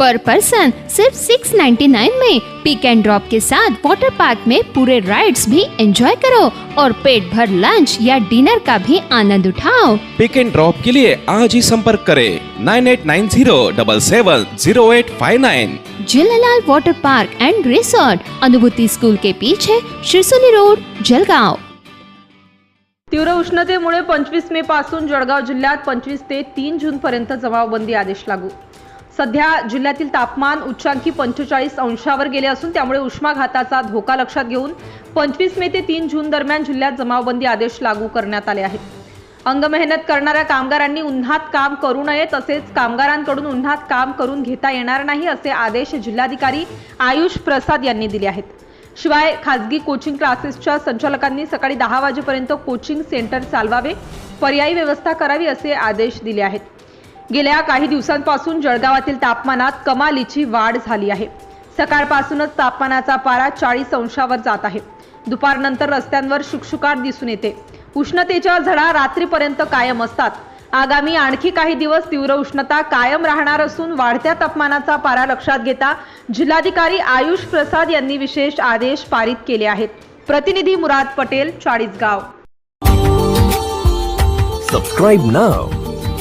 पर person सिर्फ 699 में पिक and drop के साथ वाटर पार्क में पूरे राइड्स भी एंजॉय करो और पेट भर लंच या डिनर का भी आनंद उठाओ। पिक एंड ड्रॉप के लिए आज ही संपर्क करें nine eight nine zero double seven zero eight five nine Jhulelal water park and resort Anubhuti school के पीछे शिरसोली रोड जलगांव। तीव्र उष्णतेमुळे पंचवीस मे पासून जळगाव जिल्ह्यात पंचवीस ते तीन जून पर्यंत जमावबंदी आदेश लागू। सध्या जिल्ह्यातील तापमान उच्चांकी पंचेचाळीस अंशावर गेले असून त्यामुळे उष्माघाताचा धोका लक्षात घेऊन पंचवीस मे ते तीन जून दरम्यान जिल्ह्यात जमावबंदी आदेश लागू करण्यात आले आहेत. अंगमेहनत करणाऱ्या कामगारांनी उन्हात काम करू नये तसेच कामगारांकडून उन्हात काम करून घेता येणार नाही असे आदेश जिल्हाधिकारी आयुष प्रसाद यांनी दिले आहेत. शिवाय खासगी कोचिंग क्लासेसच्या संचालकांनी सकाळी दहा वाजेपर्यंत कोचिंग सेंटर चालवावे पर्यायी व्यवस्था करावी असे आदेश दिले आहेत. गेल्या काही दिवसांपासून जळगावातील तापमानात कमालीची वाढ झाली आहे. सकाळपासूनच तापमानाचा पारा चाळीस अंशावर जात आहे. दुपारनंतर रस्त्यांवर शुकशुकाट दिसून येते. उष्णतेच्या झळा रात्रीपर्यंत कायम असतात. आगामी आणखी काही दिवस तीव्र उष्णता कायम राहणार असून वाढत्या तापमानाचा पारा लक्षात घेता जिल्हाधिकारी आयुष प्रसाद यांनी विशेष आदेश पारित केले आहेत. प्रतिनिधी Murad Patel Chalisgaon. Subscribe now